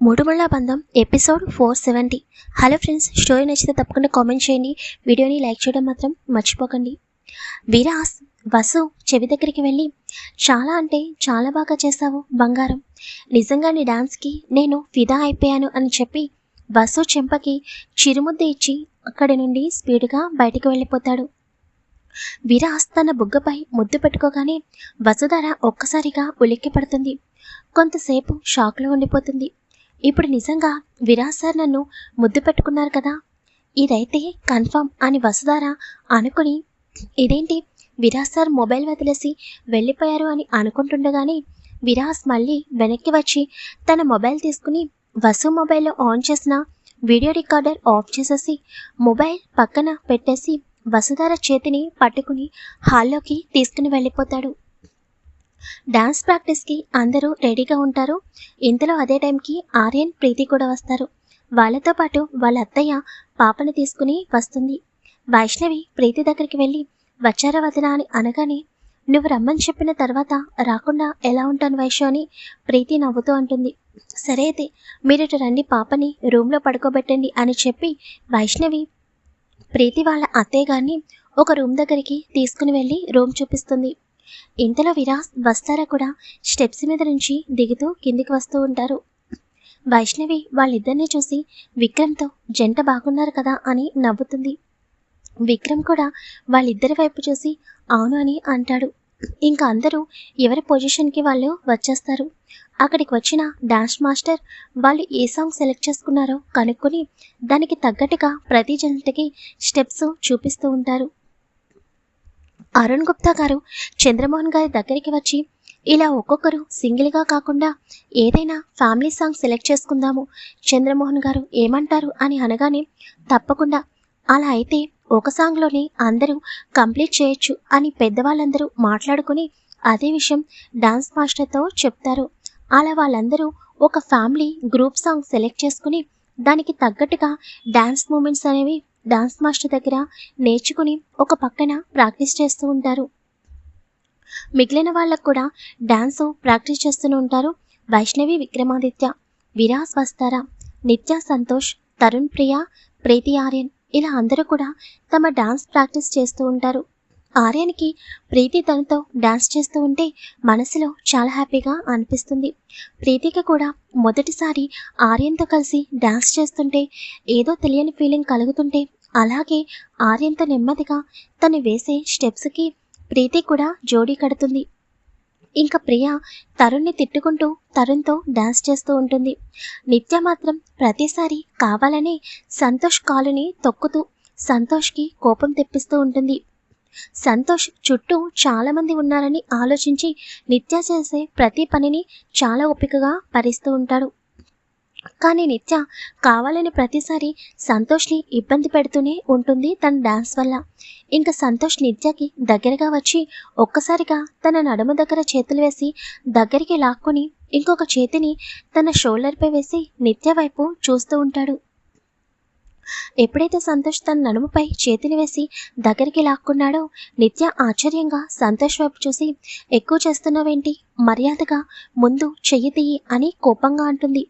మూడుముళ్ళ బంధం episode four seventy. Hello friends story నచ్చితే తప్పకుండా కామెంట్ చేయండి. వీడియోని లైక్ చేయడం మాత్రం మర్చిపోకండి. విరాస్ వసు చెవి దగ్గరికి వెళ్ళి చాలా అంటే చాలా బాగా చేశావు బంగారం. నిజంగా నీ డాన్స్కి నేను ఫిదా అయిపోయాను అని చెప్పి వసు చెంపకి చిరుముద్ద ఇచ్చి అక్కడి నుండి స్పీడ్గా బయటికి వెళ్ళిపోతాడు. విరాస్ తన బుగ్గపై ముద్దు పెట్టుకోగానే వసుధర ఒక్కసారిగా ఉలిక్కి పడుతుంది కొంతసేపు షాక్లో ఉండిపోతుంది. ఇప్పుడు నిజంగా విరాజ్ సార్ నన్ను ముద్దు పెట్టుకున్నారు కదా? ఇదైతే కన్ఫర్మ్ అని వసుధార అనుకుని ఇదేంటి? విరాజ్ సార్ మొబైల్ వదిలేసి వెళ్ళిపోయారు అని అనుకుంటుండగానే విరాజ్ మళ్ళీ వెనక్కి వచ్చి తన మొబైల్ తీసుకుని వసు మొబైల్లో ఆన్ చేసిన వీడియో రికార్డర్ ఆఫ్ చేసేసి మొబైల్ పక్కన పెట్టేసి వసుధార చేతిని పట్టుకుని హాల్లోకి తీసుకుని వెళ్ళిపోతాడు. డాన్స్ ప్రాక్టీస్కి అందరూ రెడీగా ఉంటారు. ఇంతలో అదే టైంకి ఆర్యన్ ప్రీతి కూడా వస్తారు. వాళ్ళతో పాటు వాళ్ళ అత్తయ్య పాపని తీసుకుని వస్తుంది. వైష్ణవి ప్రీతి దగ్గరికి వెళ్ళి వచ్చారా వదినా అని అనగానే నువ్వు రమ్మని చెప్పిన తర్వాత రాకుండా ఎలా ఉంటాను వైశ్య అని ప్రీతి నవ్వుతూ అంటుంది. సరే అయితే మీరు ఇటు రండి పాపని రూమ్లో పడుకోబెట్టండి అని చెప్పి వైష్ణవి ప్రీతి వాళ్ళ అత్తయ్య గారిని ఒక రూమ్ దగ్గరికి తీసుకుని వెళ్ళి రూమ్ చూపిస్తుంది. ఇంతలో విరాస్ వస్తారా కూడా? స్టెప్స్ మీద నుంచి దిగుతూ కిందికి వస్తూ ఉంటారు. వైష్ణవి వాళ్ళిద్దరిని చూసి విక్రమ్తో జంట బాగున్నారు కదా అని నవ్వుతుంది. విక్రమ్ కూడా వాళ్ళిద్దరి వైపు చూసి అవును అని అంటాడు. ఇంకా అందరూ ఎవరి పొజిషన్కి వాళ్ళు వచ్చేస్తారు? అక్కడికి వచ్చిన డాన్స్ మాస్టర్ వాళ్ళు ఏ సాంగ్ సెలెక్ట్ చేసుకున్నారో కనుక్కొని దానికి తగ్గట్టుగా ప్రతి జంటకి స్టెప్స్ చూపిస్తూ ఉంటారు. అరుణ్ గుప్తా గారు చంద్రమోహన్ గారి దగ్గరికి వచ్చి ఇలా ఒక్కొక్కరు సింగిల్గా కాకుండా ఏదైనా ఫ్యామిలీ సాంగ్ సెలెక్ట్ చేసుకుందాము. చంద్రమోహన్ గారు ఏమంటారు? అని అనగానే తప్పకుండా. అలా అయితే ఒక సాంగ్లోనే అందరూ కంప్లీట్ చేయొచ్చు అని పెద్దవాళ్ళందరూ మాట్లాడుకుని అదే విషయం డాన్స్ మాస్టర్తో చెప్తారు. అలా వాళ్ళందరూ ఒక ఫ్యామిలీ గ్రూప్ సాంగ్ సెలెక్ట్ చేసుకుని దానికి తగ్గట్టుగా డాన్స్ మూమెంట్స్ అనేవి డాన్స్ మాస్టర్ దగ్గర నేర్చుకుని ఒక పక్కన ప్రాక్టీస్ చేస్తూ ఉంటారు. మిగిలిన వాళ్ళకు కూడా డాన్స్ ప్రాక్టీస్ చేస్తూనే ఉంటారు. వైష్ణవి విక్రమాదిత్య విరాస్ వస్తారా నిత్య సంతోష్ తరుణ్ ప్రియ ప్రీతి ఆర్యన్ ఇలా అందరూ కూడా తమ డాన్స్ ప్రాక్టీస్ చేస్తూ ఉంటారు. ఆర్యానికి ప్రీతి తనతో డాన్స్ చేస్తూ ఉంటే మనసులో చాలా హ్యాపీగా అనిపిస్తుంది. ప్రీతికి కూడా మొదటిసారి ఆర్యంతో కలిసి డాన్స్ చేస్తుంటే ఏదో తెలియని ఫీలింగ్ కలుగుతుంటే అలాగే ఆర్యంత నెమ్మదిగా తను వేసే స్టెప్స్కి ప్రీతి కూడా జోడీ కడుతుంది. ఇంకా ప్రియ తరుణ్ని తిట్టుకుంటూ తరుణ్తో డాన్స్ చేస్తూ ఉంటుంది. నిత్య మాత్రం ప్రతిసారి కావాలని సంతోష్ కాలుని తొక్కుతూ సంతోష్కి కోపం తెప్పిస్తూ ఉంటుంది. సంతోష్ చుట్టూ చాలామంది ఉన్నారని ఆలోచించి నిత్య చేసే ప్రతి పనిని చాలా ఓపికగా భరిస్తూ ఉంటాడు. కానీ నిత్య కావాలని ప్రతిసారి సంతోష్ని ఇబ్బంది పెడుతూనే ఉంటుంది తన డాన్స్ వల్ల. ఇంకా సంతోష్ నిత్యకి దగ్గరగా వచ్చి ఒక్కసారిగా తన నడుము దగ్గర చేతులు వేసి దగ్గరికి లాక్కొని ఇంకొక చేతిని తన షోల్డర్పై వేసి నిత్య వైపు చూస్తూ ఉంటాడు. ఎప్పుడైతే సంతోష్ తన నడుముపై చేతిని వేసి దగ్గరికి లాక్కున్నాడో నిత్య ఆశ్చర్యంగా సంతోష్ వైపు చూసి ఎక్కువ చేస్తున్నావేంటి? మర్యాదగా ముందు చెయ్యి తీయి అని కోపంగా అంటుంది.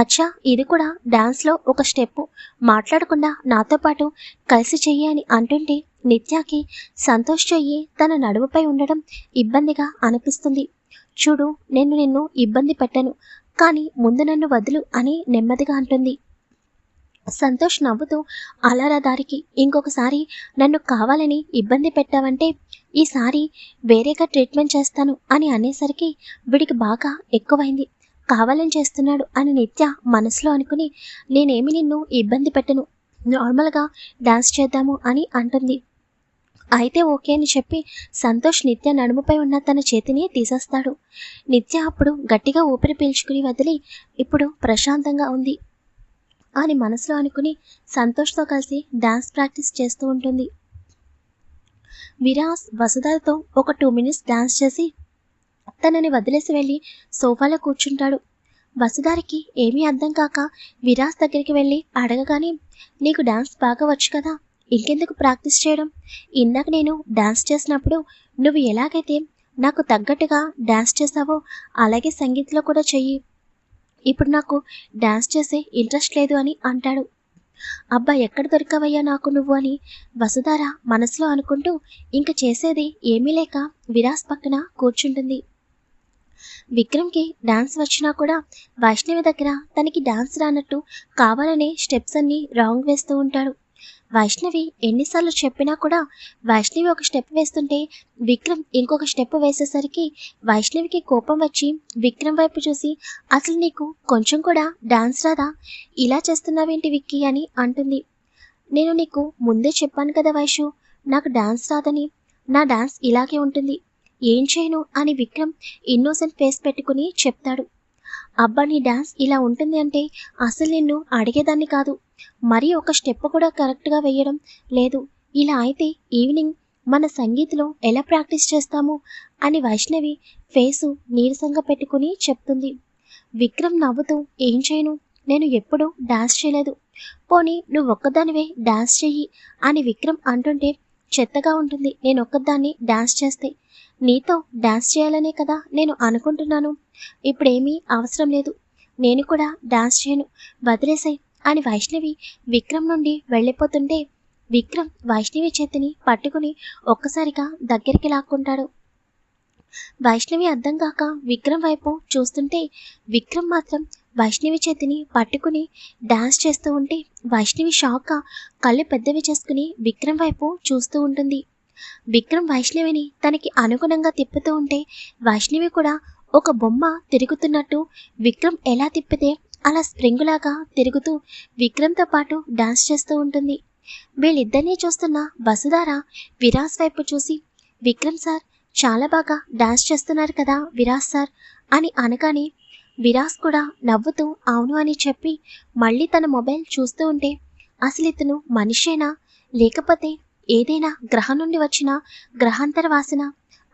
అచ్చా ఇది కూడా డాన్స్లో ఒక స్టెప్ మాట్లాడకుండా నాతో పాటు కలిసి చెయ్యి అని అంటుంటే నిత్యాకి సంతోష్ చెయ్యి తన నడుముపై ఉండడం ఇబ్బందిగా అనిపిస్తుంది. చూడు నేను నిన్ను ఇబ్బంది పెట్టను కానీ ముందు నన్ను వదులు అని నెమ్మదిగా అంటుంది. సంతోష్ నవ్వుతూ అలారా దారికి. ఇంకొకసారి నన్ను కావాలని ఇబ్బంది పెట్టావంటే ఈసారి వేరేగా ట్రీట్మెంట్ చేస్తాను అని అనేసరికి వీడికి బాగా ఎక్కువైంది. కావాలని చేస్తున్నాడు అని నిత్య మనసులో అనుకుని నేనేమి నిన్ను ఇబ్బంది పెట్టను. నార్మల్గా డాన్స్ చేద్దాము అని అంటుంది. అయితే ఓకే అని చెప్పి సంతోష్ నిత్య నడుముపై ఉన్న తన చేతిని తీసేస్తాడు. నిత్య అప్పుడు గట్టిగా ఊపిరి పీల్చుకుని వదిలి ఇప్పుడు ప్రశాంతంగా ఉంది. అని మనసులో అనుకుని సంతోష్తో కలిసి డాన్స్ ప్రాక్టీస్ చేస్తూ ఉంటుంది. విరాస్ వసుధాలతో ఒక టూ మినిట్స్ డాన్స్ చేసి తనని వదిలేసి వెళ్ళి సోఫాలో కూర్చుంటాడు. వసుధారికి ఏమీ అర్థం కాక విరాస్ దగ్గరికి వెళ్ళి అడగగానే నీకు డాన్స్ బాగా వచ్చు కదా ఇంకెందుకు ప్రాక్టీస్ చేయడం? ఇందాక నేను డాన్స్ చేసినప్పుడు నువ్వు ఎలాగైతే నాకు తగ్గట్టుగా డాన్స్ చేసావో అలాగే సంగీత్లో కూడా చెయ్యి. ఇప్పుడు నాకు డ్యాన్స్ చేసే ఇంట్రెస్ట్ లేదు అని అంటాడు. అబ్బా ఎక్కడ దొరికావయ్యా నాకు నువ్వు అని వసుధార మనసులో అనుకుంటూ ఇంక చేసేది ఏమీ లేక విరాస్ పక్కన కూర్చుంటుంది. విక్రమ్కి డాన్స్ వచ్చినా కూడా వైష్ణవి దగ్గర తనకి డాన్స్ రానట్టు కావాలనే స్టెప్స్ అన్ని రాంగ్ వేస్తూ ఉంటాడు. వైష్ణవి ఎన్నిసార్లు చెప్పినా కూడా వైష్ణవి ఒక స్టెప్ వేస్తుంటే విక్రమ్ ఇంకొక స్టెప్ వేసేసరికి వైష్ణవికి కోపం వచ్చి విక్రమ్ వైపు చూసి అసలు నీకు కొంచెం కూడా డాన్స్ రాదా? ఇలా చేస్తున్నావేంటి విక్కీ? అని అంటుంది. నేను నీకు ముందే చెప్పాను కదా వైషు నాకు డాన్స్ రాదని. నా డాన్స్ ఇలాగే ఉంటుంది. ఏం చేయను? అని విక్రమ్ ఇన్నోసెంట్ ఫేస్ పెట్టుకుని చెప్తాడు. అబ్బా నీ డాన్స్ ఇలా ఉంటుంది అంటే అసలు నిన్ను అడిగేదాన్ని కాదు. మరి ఒక స్టెప్ కూడా కరెక్ట్గా వేయడం లేదు. ఇలా అయితే ఈవినింగ్ మన సంగీత్లో ఎలా ప్రాక్టీస్ చేస్తాము అని వైష్ణవి ఫేసు నీరసంగా పెట్టుకుని చెప్తుంది. విక్రమ్ నవ్వుతూ ఏం చేయను? నేను ఎప్పుడూ డాన్స్ చేయలేదు. పోనీ నువ్వు ఒక్కదానివే డాన్స్ చెయ్యి అని విక్రమ్ అంటుంటే చెత్తగా ఉంటుంది. నేను ఒక్కదాన్ని డాన్స్ చేస్తే నీతో డాన్స్ చేయాలనే కదా నేను అనుకుంటున్నాను. ఇప్పుడేమీ అవసరం లేదు. నేను కూడా డాన్స్ చేయను. వదిలేసాయి. అని వైష్ణవి విక్రమ్ నుండి వెళ్ళిపోతుంటే విక్రమ్ వైష్ణవి చేతిని పట్టుకుని ఒక్కసారిగా దగ్గరికి లాక్కుంటాడు. వైష్ణవి అర్థం కాక విక్రమ్ వైపు చూస్తుంటే విక్రమ్ మాత్రం వైష్ణవి చేతిని పట్టుకుని డాన్స్ చేస్తూ ఉంటే వైష్ణవి షాక్ కళ్ళు పెద్దవి చేసుకుని విక్రమ్ వైపు చూస్తూ ఉంటుంది. విక్రమ్ వైష్ణవిని తనకి అనుగుణంగా తిప్పుతూ ఉంటే వైష్ణవి కూడా ఒక బొమ్మ తిరుగుతున్నట్టు విక్రమ్ ఎలా తిప్పితే అలా స్ప్రింగులాగా తిరుగుతూ విక్రమ్తో పాటు డాన్స్ చేస్తూ ఉంటుంది. వీళ్ళిద్దరినీ చూస్తున్న బసుధార విరాస్ వైపు చూసి విక్రమ్ సార్ చాలా బాగా డాన్స్ చేస్తున్నారు కదా విరాస్ సార్ అని అనగానే విరాస్ కూడా నవ్వుతూ అవును అని చెప్పి మళ్ళీ తన మొబైల్ చూస్తూ ఉంటే అసలు ఇతను మనిషేనా? లేకపోతే ఏదైనా గ్రహం నుండి వచ్చిన గ్రహాంతర వాసన?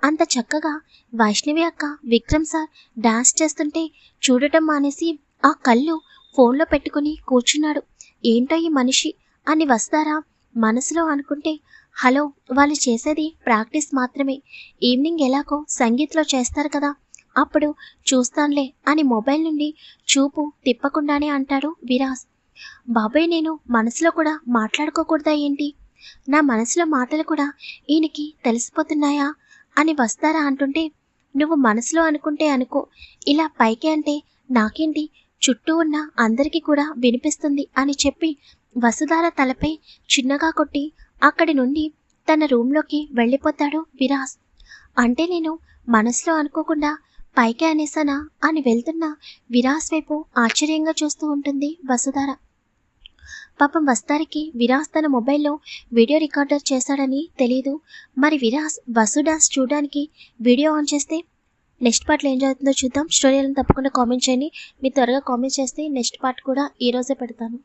అంత చక్కగా వైష్ణవి అక్క విక్రమ్ సార్ డాన్స్ చేస్తుంటే చూడటం మానేసి ఆ కళ్ళు ఫోన్లో పెట్టుకుని కూర్చున్నాడు. ఏంటో ఈ మనిషి? అని వస్తారా? మనసులో అనుకుంటే హలో వాళ్ళు చేసేది ప్రాక్టీస్ మాత్రమే. ఈవినింగ్ ఎలాగో సంగీత్లో చేస్తారు కదా. అప్పుడు చూస్తానులే అని మొబైల్ నుండి చూపు తిప్పకుండానే అంటాడు విరాస్ బాబాయ్ నేను మనసులో కూడా మాట్లాడుకోకూడదా ఏంటి? నా మనసులో మాటలు కూడా ఈయనకి తెలిసిపోతున్నాయా? అని వస్తారా అంటుంటే నువ్వు మనసులో అనుకుంటే అనుకో. ఇలా పైకి అంటే నాకేంటి? చుట్టూ ఉన్న అందరికీ కూడా వినిపిస్తుంది అని చెప్పి వసుధార తలపై చిన్నగా కొట్టి అక్కడి నుండి తన రూమ్లోకి వెళ్ళిపోతాడు విరాస్. అంటే నేను మనసులో అనుకోకుండా పైకి అనేసానా అని వెళ్తున్న విరాస్ వైపు ఆశ్చర్యంగా చూస్తూ ఉంటుంది వసుధార. పాపం వస్తారికి విరాస్ తన మొబైల్లో వీడియో రికార్డర్ చేశాడని తెలియదు మరి విరాస్ వసు డాన్స్ చూడడానికి వీడియో ఆన్ చేస్తే నెక్స్ట్ పార్ట్లో ఏం జరుగుతుందో చూద్దాం. స్టోరీలను తప్పకుండా కామెంట్ చేయండి. మీరు త్వరగా కామెంట్ చేస్తే నెక్స్ట్ పార్ట్ కూడా ఈరోజే పెడతాను.